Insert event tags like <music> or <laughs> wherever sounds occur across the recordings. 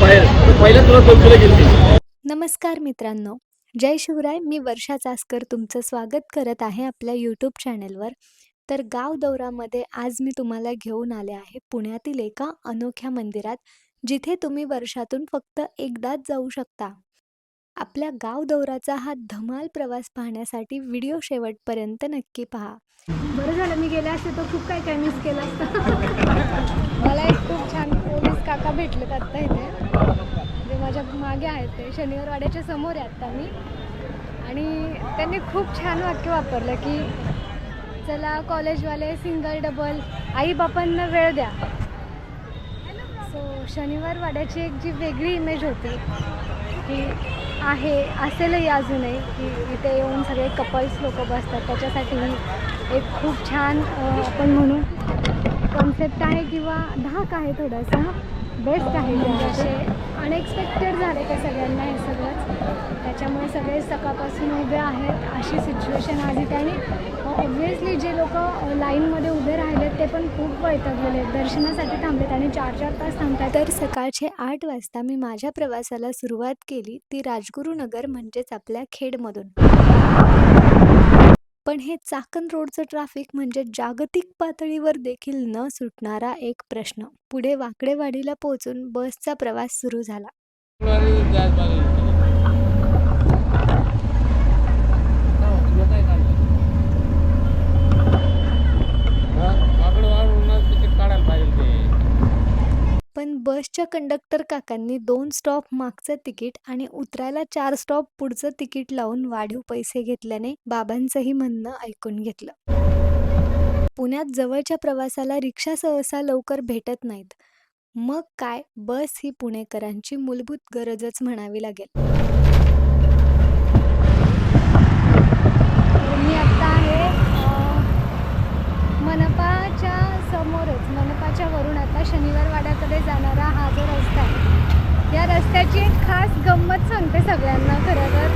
बाहेर. पहिल्या तुला गेली नमस्कार मित्रांनो. जय शिवराय. मी वर्षा चासकर तुमचं स्वागत करत आहे आपल्या यूट्यूब चॅनेलवर तर गाव दौरामध्ये आज मी तुम्हाला घेऊन आले आहे पुण्यातील एका अनोख्या मंदिरात जिथे तुम्ही वर्षातून फक्त एकदाच जाऊ शकता. आपल्या गाव दौराचा हा धमाल प्रवास पाहण्यासाठी व्हिडिओ शेवटपर्यंत नक्की पहा. बरं झालं मी गेले असते तर खूप काय काय मिस केलं असतं. <laughs> मला एक खूप छान काका भेटलेत आत्ता इथे. जे माझ्या मागे आहेत ते. शनिवार वाड्याच्या समोर आहे आत्ता मी आणि त्यांनी खूप छान वाक्य वापरलं की चला कॉलेजवाले सिंगल डबल आई बापांना वेळ द्या. सो शनिवार वाड्याची एक जी वेगळी इमेज होती की आहे असेलही अजूनही की इथे येऊन सगळे कपल्स लोक बसतात. त्याच्यासाठी ही एक खूप छान आपण म्हणू कॉन्सेप्ट आहे किंवा धाक आहे थोडासा. बेस्ट आहे असे अनएक्सपेक्टेड झाले ते सगळ्यांना हे सगळंच. त्याच्यामुळे सगळे सकाळपासून उभे आहेत अशी सिच्युएशन आली त्याने ऑब्व्हियसली जे लोक लाईनमध्ये उभे राहिलेत ते पण खूप वैतागलेले आहेत. दर्शनासाठी थांबलेत आणि चार चार तास थांबतात. तर सकाळचे आठ वाजता मी माझ्या प्रवासाला सुरुवात केली ती राजगुरुनगर म्हणजेच आपल्या खेडमधून. पण हे चाकण रोडचं ट्रॅफिक म्हणजे जागतिक पातळीवर देखील न सुटणारा एक प्रश्न. पुढे वाकडेवाडीला पोहोचून बसचा प्रवास सुरू झाला. बसच्या कंडक्टर काकांनी दोन स्टॉप मागचं तिकीट आणि उतरायला चार स्टॉप पुढचं तिकीट लावून वाढीव पैसे घेतल्याने बाबांचंही म्हणणं ऐकून घेतलं. पुण्यात जवळच्या प्रवासाला रिक्षा सहसा लवकर भेटत नाहीत. मग काय? बस ही पुणेकरांची मूलभूत गरजच म्हणावी लागेल. मी आता आहे मनपाच्या समोरच मनपाच्या वरून आता शनिवार वाड्याकडे जाणारा हा जो रस्ता आहे या रस्त्याची एक खास गंमत सांगते सगळ्यांना खरं तर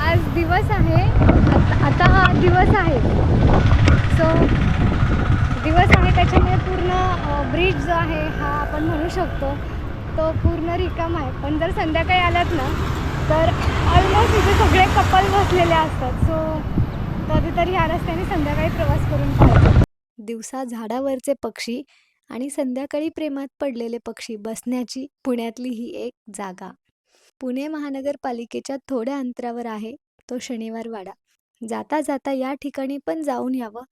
आज दिवस आहे आता आता हा दिवस आहे. सो दिवस आहे त्याच्यामुळे पूर्ण ब्रिज जो आहे हा आपण म्हणू शकतो तो पूर्ण रिकाम आहे. पण जर संध्याकाळी आलात ना तर ऑलमोस्ट इथे सगळे कपल बसलेले असतात. सो कधीतरी ह्या रस्त्याने संध्याकाळी प्रवास करून पाहतो दिवसा झाडावरचे पक्षी आणि संध्याकाळी प्रेमात पडलेले पक्षी बसण्याची पुण्यातली ही एक जागा. पुणे महानगरपालिकेच्या थोड्या अंतरावर आहे तो शनिवार वाडा जाता जाता या ठिकाणी पण जाऊन यावं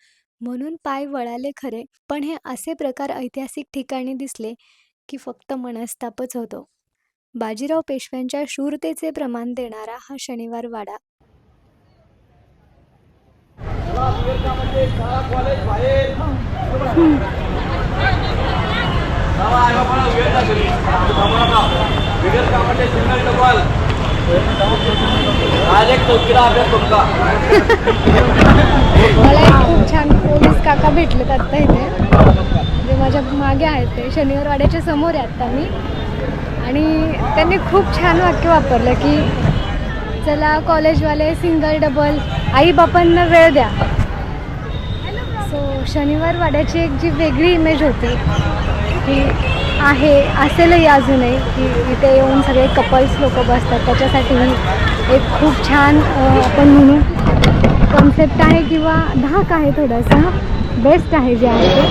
म्हणून पाय वळाले खरे पण हे असे प्रकार ऐतिहासिक ठिकाणी दिसले की फक्त मनस्तापच होतो. बाजीराव पेशव्यांच्या शूरतेचे प्रमाण देणारा हा शनिवार वाडा मला एक खूप छान पोलीस काका भेटलेत आत्ता इथे. जे माझ्या मागे आहेत ते. शनिवारवाड्याच्या समोर आहे आत्ता मी. आणि त्यांनी खूप छान वाक्य वापरलं की चला कॉलेजवाले सिंगल डबल आई बापांना वेळ द्या. शनिवार वाड्याची एक जी वेगळी इमेज होती की आहे असेलही अजूनही की इथे येऊन सगळे कपल्स लोक बसतात. त्याच्यासाठी ही एक खूप छान आपण म्हणू कॉन्सेप्ट आहे किंवा धाक आहे थोडासा. बेस्ट आहे जे आहे ते.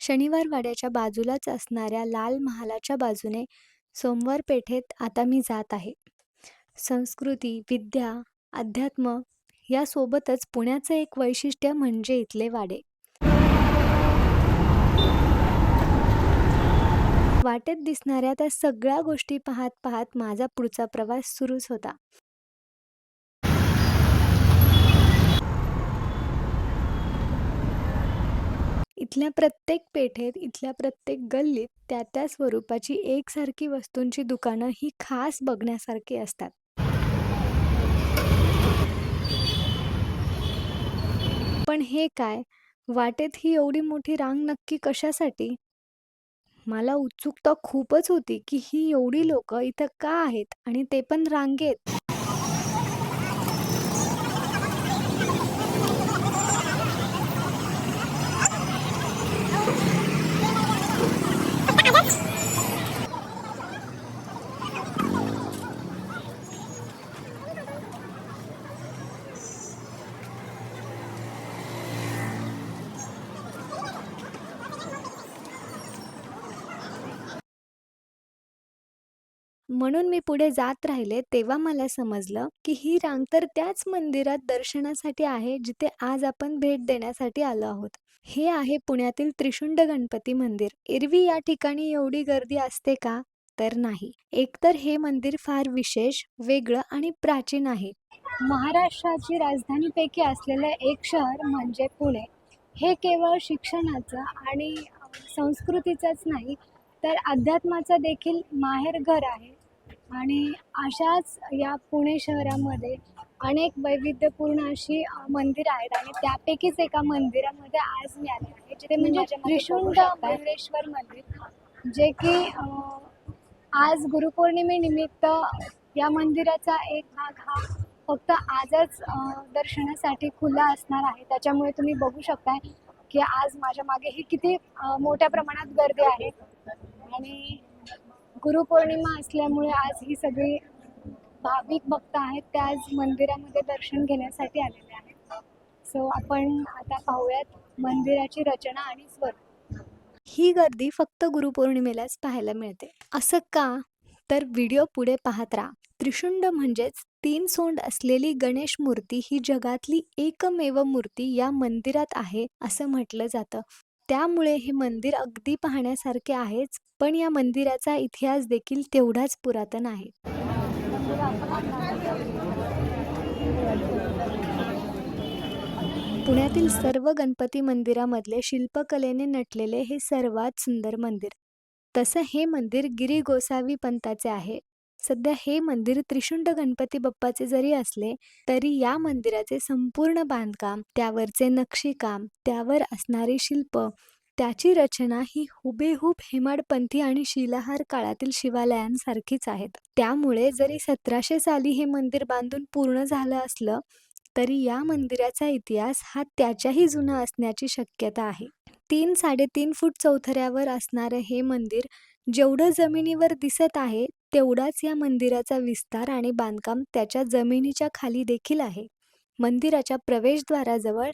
शनिवार वाड्याच्या बाजूलाच असणाऱ्या लाल महालाच्या बाजूने सोमवार पेठेत आता मी जात आहे. संस्कृती विद्या अध्यात्म यासोबतच पुण्याचं एक वैशिष्ट्य म्हणजे इथले वाडे. वाटेत दिसणाऱ्या त्या सगळ्या गोष्टी पाहत पाहत माझा पुढचा प्रवास सुरूच होता. इथल्या प्रत्येक पेठेत इथल्या प्रत्येक गल्लीत त्या त्या स्वरूपाची एकसारखी वस्तूंची दुकानं ही खास बघण्यासारखी असतात. पण हे काय? वाटेत ही एवढी मोठी रांग नक्की कशासाठी? मला उत्सुकता खूपच होती की ही एवढी लोक इथं का आहेत आणि ते पण रांगेत? म्हणून मी पुढे जात राहिले तेव्हा मला समजलं की ही रांग तर त्याच मंदिरात दर्शनासाठी आहे जिथे आज आपण भेट देण्यासाठी आलो आहोत. हे आहे पुण्यातील त्रिशुंड गणपती मंदिर. एरवी या ठिकाणी एवढी गर्दी असते का? तर नाही. एकतर हे मंदिर फार विशेष वेगळं आणि प्राचीन आहे. महाराष्ट्राची राजधानीपैकी असलेलं एक शहर म्हणजे पुणे. हे केवळ शिक्षणाचं आणि संस्कृतीचंच नाही तर अध्यात्माचं देखील माहेरघर आहे. आणि अशाच या पुणे शहरामध्ये अनेक वैविध्यपूर्ण अशी मंदिरं आहेत आणि त्यापैकीच एका मंदिरामध्ये आज मी आले आहे जिथे म्हणजे त्रिशुंड मल्लेश्वर मंदिर जे की आज गुरुपौर्णिमेनिमित्त या मंदिराचा एक भाग हा फक्त आजच दर्शनासाठी खुला असणार आहे. त्याच्यामुळे तुम्ही बघू शकताय की आज माझ्या मागे ही किती मोठ्या प्रमाणात गर्दी आहे. आणि गुरुपौर्णिमा असल्यामुळे आज ही सगळी भाविक भक्त आहेत ते आज मंदिरामध्ये दर्शन घेण्यासाठी आलेले आहेत. सो आपण आता पाहूयात मंदिराची रचना आणि स्वरूप. ही गर्दी फक्त गुरुपौर्णिमेलाच पाहायला मिळते. असं का? तर व्हिडिओ पुढे पाहत राहा. त्रिशुंड म्हणजेच तीन सोंड असलेली गणेश मूर्ती ही जगातली एकमेव मूर्ती या मंदिरात आहे असं म्हटलं जातं. त्यामुळे हे मंदिर अगदी पाहण्यासारखे आहेच पण या मंदिराचा इतिहास देखील तेवढाच पुरातन आहे. पुण्यातील सर्व गणपती मंदिरामधले शिल्पकलेने नटलेले हे सर्वात सुंदर मंदिर. तसं हे मंदिर गिरी गोसावी पंथाचे आहे. सध्या हे मंदिर त्रिशुंड गणपती बाप्पाचे जरी असले तरी या मंदिराचे संपूर्ण बांधकाम त्यावरचे नक्षीकाम त्यावर असणारी शिल्प त्याची रचना ही हुबेहूब हेमाडपंथी आणि शिलाहार काळातील शिवालयांसारखीच आहेत. त्यामुळे जरी सतराशे साली हे मंदिर बांधून पूर्ण झालं असलं तरी या मंदिराचा इतिहास हा त्याच्याही जुना असण्याची शक्यता आहे. तीन साडेतीन फूट चौथऱ्यावर असणारं हे मंदिर जेवढं जमिनीवर दिसत आहे तेवढाच या मंदिराचा विस्तार आणि बांधकाम त्याच्या जमिनीच्या खाली देखील आहे. मंदिराच्या प्रवेशद्वाराजवळ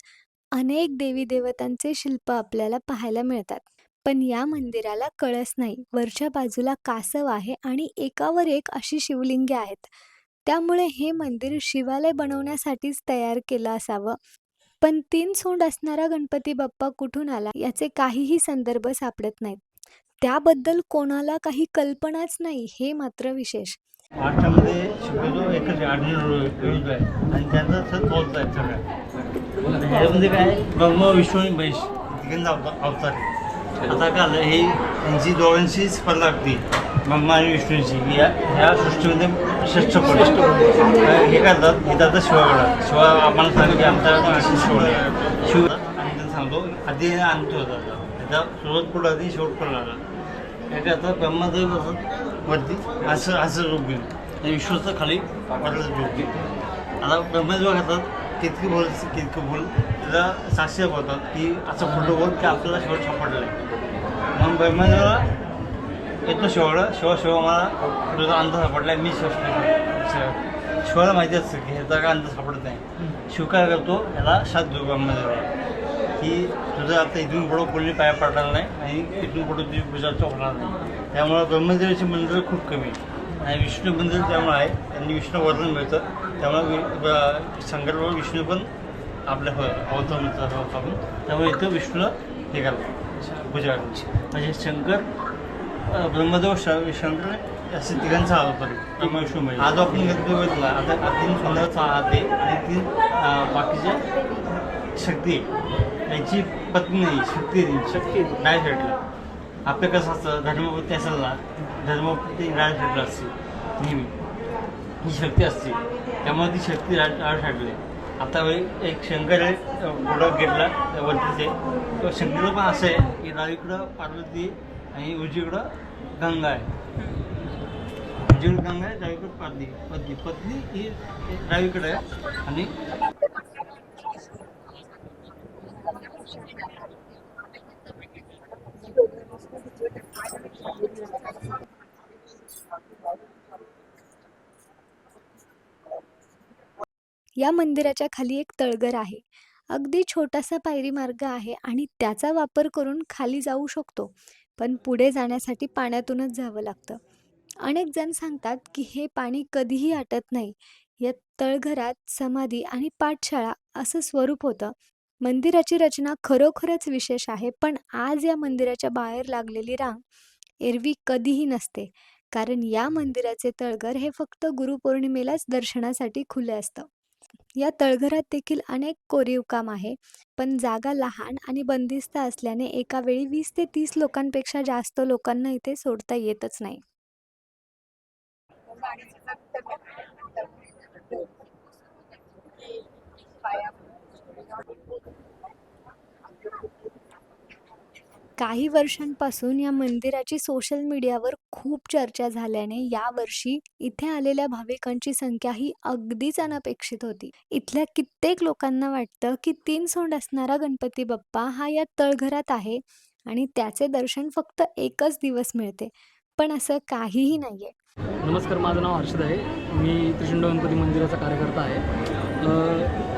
अनेक देवी देवतांचे शिल्प आपल्याला पाहायला मिळतात. पण या मंदिराला कळस नाही. वरच्या बाजूला कासव आहे आणि एकावर एक अशी शिवलिंगे आहेत. त्यामुळे हे मंदिर शिवालय बनवण्यासाठीच तयार केलं असावं. पण तीन सोंड असणारा गणपती बाप्पा कुठून आला? याचे काहीही संदर्भ सापडत नाहीत. त्याबद्दल कोणाला काही कल्पनाच नाही हे मात्र विशेष. महाराष्ट्रामध्ये शक्यतो एकच आढळून आहे आणि त्यांचा सगळ्या ह्याच्यामध्ये काय ब्रह्म विष्णू आणि महेश. तिघांचा अवतार अवतार आता काय हे यांची दोघांची स्पर्धा लागते ब्रह्मा आणि विष्णूची. या ह्या सृष्टीमध्ये श्रेष्ठ पड हे करतात हे जातात शिवाकडं शिवा आम्हाला सांगतो की आमच्या अशी शिव आहे. शिव आणि त्यांना सांगतो आधी आणतो होता त्याचा सुरुवात पुढं आधी शेवट पण आला. आता ब्रह्मदेव कसं वरती असं असं रूप घेऊन. आणि विश्वाचं खाली वरचं रूप आता ब्रह्मदेव खातात कितकी बोल कितकं बोल त्याला साक्षी बोलतात की असं फोटो बोल की आपल्याला शेवट सापडलं आहे मग ब्रह्माला येतो शेवळ शेवळ मला तुझा अंध सापडला मी शेवट शिवाला माहिती असतं की ह्याचा काय अंदाज सापडत नाही. शिव काय करतो? ह्याला सात देऊ ब्रह्मादेवाला. की तुझं आता इथून पुढं कोणी पाया पडणार नाही आणि इथून पुढं तुझी पूजा होणार नाही. त्यामुळं ब्रह्मदेवाची मंदिरं खूप कमी आहे आणि विष्णू मंदिर त्यामुळे आहे. त्यांनी विष्णू वर्धन मिळतं. त्यामुळे वि- विष्णू पण आपल्या हो अवतार मिळतात आपण. त्यामुळे इथं विष्णूला हे करतात. पूजा करायची म्हणजे शंकर ब्रह्मदेव श शंकर असे तिघांचा अवतार ब्रह्मा विष्णू आज आपण गणपती बघितला. आता तीन पंधराचा आहात आहे. आणि तीन बाकीच्या शक्ती. त्यांची पत्नी शक्ती शक्ती नाही आपलं कसं असतं धर्मपती असेल ना धर्मपती राज भेटला असते नेहमी. ही शक्ती असते. त्यामुळे ती शक्ती राज राज आता एक शंकर आहे पुढं गेटला वरतीचे. तो शंकरला पण असं आहे की डावीकडं पार्वती आणि उजवीकडं गंगा आहे. उजवीकडं गंगा आहे डावीकडं पार्वती. पत्नी पत्नी ही डावीकडं आहे आणि या मंदिराच्या खाली एक तळघर आहे. अगदी छोटासा पायरी मार्ग आहे आणि त्याचा वापर करून खाली जाऊ शकतो पण पुढे जाण्यासाठी पाण्यातूनच जावं लागतं. अनेक जण सांगतात की हे पाणी कधीही आटत नाही. या तळघरात समाधी आणि पाठशाळा असं स्वरूप होतं. मंदिराची रचना खरोखरच विशेष आहे पण आज या मंदिराच्या बाहेर लागलेली रांग एरवी कधीही नसते. कारण या मंदिराचे तळघर हे फक्त गुरुपौर्णिमेलाच दर्शनासाठी खुले असतं. या तळघरात देखील अनेक कोरीव काम आहे पण जागा लहान आणि बंदिस्त असल्याने एका वेळी वीस ते तीस लोकांपेक्षा जास्त लोकांना इथे सोडता येतच नाही. काही वर्षांपासून या मंदिराची सोशल मीडियावर खूप चर्चा झाल्याने यावर्षी इथे आलेल्या भाविकांची संख्या ही अगदीच अनपेक्षित होती. इथल्या कित्येक लोकांना वाटतं की तीन सोंड असणारा गणपती बाप्पा हा या तळघरात आहे आणि त्याचे दर्शन फक्त एकच दिवस मिळते. पण असं काहीही नाहीये. नमस्कार माझं नाव हर्षद आहे. मी त्रिशुंड गणपती मंदिराचा कार्यकर्ता आहे.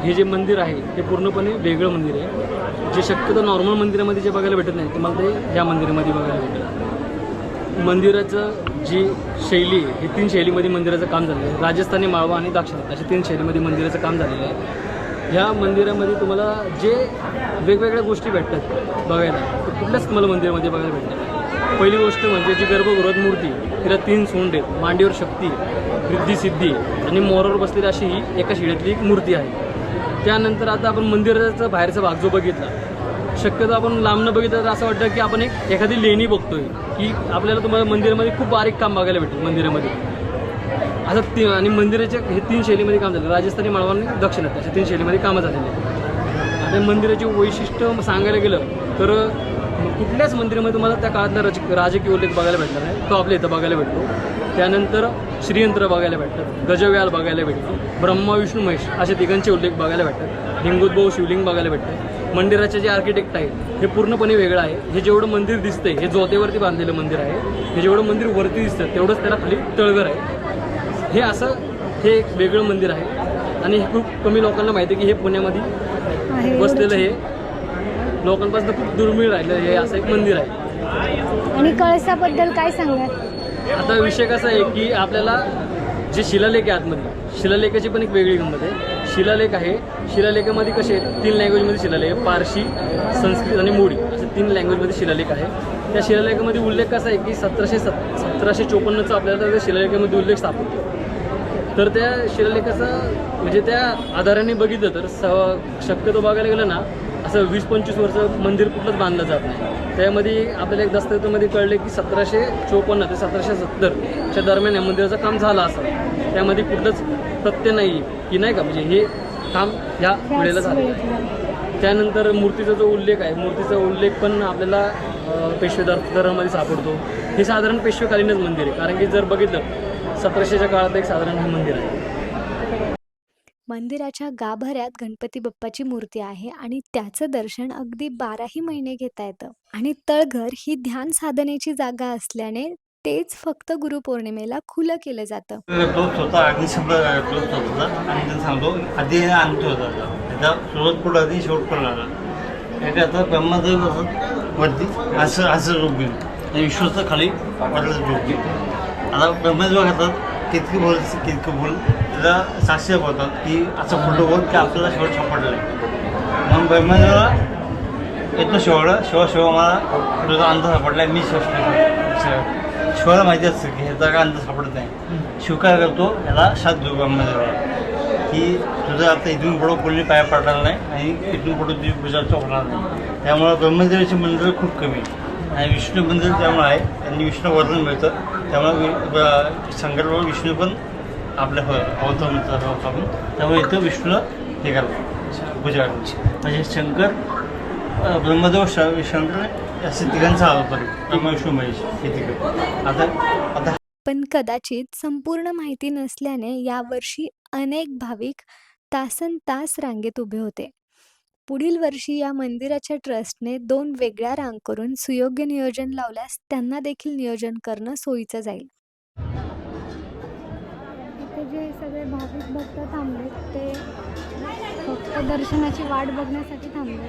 हे जे मंदिर आहे ते पूर्णपणे वेगळं मंदिर आहे. जे शक्यतो नॉर्मल मंदिरामध्ये जे बघायला भेटत नाही तुम्हाला ते ह्या मंदिरामध्ये बघायला भेटेल. मंदिराचं जी शैली ही तीन शैलीमध्ये मंदिराचं काम झालेलं आहे. राजस्थानी माळवा आणि दाक्षिणात्य अशा तीन शैलीमध्ये मंदिराचं काम झालेलं आहे. ह्या मंदिरामध्ये तुम्हाला जे वेगवेगळ्या गोष्टी भेटतात बघायला कुठल्याच तुम्हाला मंदिरामध्ये बघायला भेटतात पहिली गोष्ट म्हणजे जी गर्भगृहात मूर्ती तिला तीन सोंड आहेत. मांडीवर शक्ती रिद्धी सिद्धी आणि मोरावर बसलेली अशी ही एका शिड्यातली एक मूर्ती आहे. त्यानंतर आता आपण मंदिराचा बाहेरचा भाग जो बघितला शक्यतो आपण लांबनं बघितलं तर असं वाटतं की आपण एक एखादी लेणी बघतोय की आपल्याला तुम्हाला मंदिरामध्ये खूप बारीक काम बघायला भेटेल मंदिरामध्ये. असं ती आणि मंदिराचे हे तीन शैलीमध्ये काम झालं. राजस्थानी माळवा दक्षिणात अशा तीन शैलीमध्ये कामं झालेली आहेत. आणि मंदिराचे वैशिष्ट्य सांगायला गेलं तर कुठल्याच मंदिरामध्ये तुम्हाला त्या काळातला राज राजकीय उल्लेख बघायला भेटणार नाही. तो आपल्या इथं बघायला भेटतो. त्यानंतर श्रीयंत्र बघायला भेटतात. गजव्याल बघायला भेटतो. ब्रह्मा विष्णू महेश असे तिघांचे उल्लेख बघायला भेटतात. हिंगुद्भव शिवलिंग बघायला भेटतं मंदिराचे जे आर्किटेक्ट आहे हे पूर्णपणे वेगळं आहे. हे जेवढं मंदिर दिसतंय हे जोतेवरती बांधलेलं मंदिर आहे. हे जेवढं मंदिर वरती दिसतं तेवढंच त्याला खाली तळघर आहे. हे असं हे एक वेगळं मंदिर आहे. आणि हे खूप कमी लोकांना माहिती आहे की हे पुण्यामध्ये बसलेलं हे. लोकांपासून खूप दुर्मिळ राहिलं हे असं एक मंदिर आहे. आणि कळसाबद्दल काय सांगाल? आता विषय कसा आहे की आपल्याला जे शिलालेख आहे आतमध्ये शिलालेखाची पण एक वेगळी गंमत आहे. शिलालेख आहे. शिलालेखामध्ये कसे आहेत? तीन लँग्वेजमध्ये शिलालेख आहे. पारशी संस्कृत आणि मोडी असे तीन लँग्वेजमध्ये शिलालेख आहे. त्या शिलालेखामध्ये उल्लेख कसा आहे की सतराशे सत सतराशे चोपन्नचा आपल्याला त्या शिलालेखामध्ये उल्लेख सापडतो. तर त्या शिलालेखाचा म्हणजे त्या आधाराने बघितलं तर स शक्यतो बघायला गेलं ना असं वीस पंचवीस वर्ष मंदिर कुठलंच बांधलं जात नाही. त्यामध्ये आपल्याला एक दस्तऐवजामध्ये कळले की सतराशे चोपन्न ते सतराशे सत्तरच्या दरम्यान या मंदिराचं काम झालं असं. त्यामध्ये कुठलंच तथ्य नाही की नाही का? म्हणजे हे काम ह्या वेळेला झालं त्यानंतर मूर्तीचा जो उल्लेख आहे मूर्तीचा उल्लेख पण आपल्याला अ, दरामध्ये सापडतो. हे साधारण पेशवेकालीनच मंदिर आहे. कारण की जर बघितलं सतराशेच्या काळात एक साधारण हे मंदिर आहे. मंदिराच्या गाभाऱ्यात गणपती बाप्पाची मूर्ती आहे आणि त्याचं दर्शन अगदी बाराही महिने घेता येतं. आणि तळघर ही ध्यान साधनेची जागा असल्याने तेच फक्त गुरुपौर्णिमेला खुलं केलं जातं. होता स्वतः अग्निशंभर तो होता आणि त्यांना सांगतो आधी आणतो होता त्याचा सुरुवात पुढं आधी शेवट पण आला त्याच्या आता ब्रह्मदेव असं वरती असं असं रूप घेऊन. आणि विश्वाचं खाली वाटलं रूप घेऊन. आता ब्रह्मदेव खातात कितकी बोल कितकी बोल त्याला साक्षी बोलतात की असं फोटो बोल की आपल्याला शेवट सापडला आहे मग ब्रह्मदेवाला येतो शेवळ शेव शेव मला तुझा अंदाज सापडला मी शेव शिवाला माहिती असतं की ह्याचा काय अंदाज सापडत नाही. शिव काय करतो याला देऊ ब्रह्मदेवाला की तुझं आता इथून पुढं कोणी पाया पडणार नाही आणि इथून पुढं तुझी पूजा होणार नाही. त्यामुळं ब्रह्मदेवाची मंदिरं खूप कमी आहे. आणि विष्णू मंदिर त्यामुळे आहे त्यांनी विष्णू वर्णन मिळतं. त्यामुळे शंकरबाबा विष्णू पण आपल्या हो- अवतार म्हणतात आपण. त्यामुळे इथं विष्णूला हे करतात पूजा म्हणजे शंकर ब्रह्मदेव श शंकर असे तिघांचा अवतार विष्णू महेश हे आता पण कदाचित संपूर्ण माहिती नसल्याने यावर्षी अनेक भाविक तासन तास रांगेत उभे होते. पुढील वर्षी या मंदिराच्या ट्रस्टने दोन वेगळ्या रांग करून सुयोग्य नियोजन लावल्यास त्यांना देखील नियोजन करणं सोयीचं जाईल. इथे जे सगळे भाविक भक्त थांबलेत ते फक्त दर्शनाची वाट बघण्यासाठी थांबले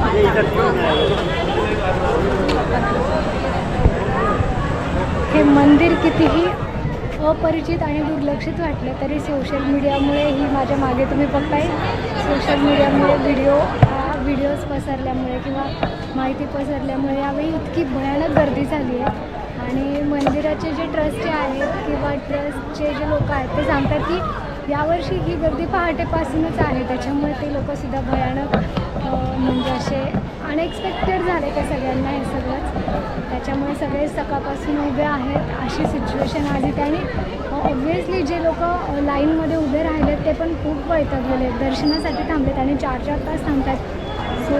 हे मंदिर कितीही अपरिचित आणि दुर्लक्षित वाटलं तरी सोशल मीडियामुळे ही माझ्या मागे तुम्ही बघताय. सोशल मीडियामुळे व्हिडिओ व्हिडिओज पसरल्यामुळे किंवा माहिती पसरल्यामुळे यावेळी इतकी भयानक गर्दी झाली आहे. आणि मंदिराचे जे ट्रस्टचे आहेत किंवा ट्रस्टचे जे लोक आहेत ते सांगतात की यावर्षी ही गर्दी पहाटेपासूनच आहे. त्याच्यामुळे ते लोकंसुद्धा भयानक म्हणजे असे अनएक्सपेक्टेड झाले का सगळ्यांना हे सगळंच. त्याच्यामुळे सगळे सकाळपासून उभे आहेत अशी सिच्युएशन आली आणि ऑब्व्हियसली जे लोक लाईनमध्ये उभे राहिलेत ते पण खूप वैतागलेले आहेत. दर्शनासाठी थांबलेत आणि चार चार तास थांबतात. सो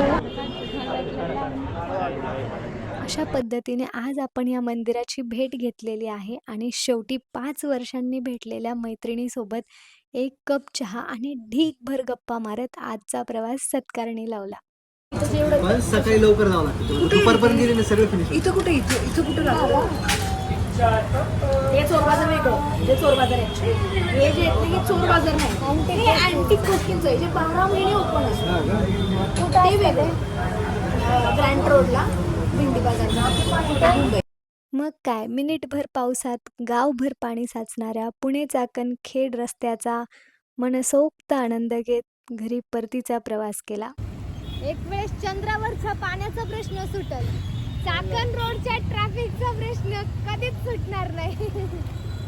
अशा पद्धतीने आज आपण या मंदिराची भेट घेतलेली आहे आणि शेवटी पाच वर्षांनी भेटलेल्या मैत्रिणीसोबत एक कप चहा आणि ढीकभर गप्पा मारत आजचा प्रवास सत्कारणी लावला. पण सकाळी लवकर जावं लागतं दुपारपर्यंत गेले ना सगळं फिनिश इथं कुठे? इथं इथं कुठं हे चोर बाजार वेगळं हे चोर बाजार आहे. हे जे आहे हे चोर बाजार नाही. हे अँटिक गोष्टींचं आहे. जे बारा महिने ओपन असतं. ते वेगळं. ग्रँड रोडला भिंडी बाजार मुंबई. मग काय? मिनिटभर पावसात गावभर पाणी साचणाऱ्या पुणे चाकण खेड रस्त्याचा मनसोक्त आनंद घेत घरी परतीचा प्रवास केला. एक वेळेस चंद्रावरचा पाण्याचा प्रश्न सुटल. चाकण रोडच्या ट्रॅफिकचा प्रश्न कधीच सुटणार नाही. <laughs>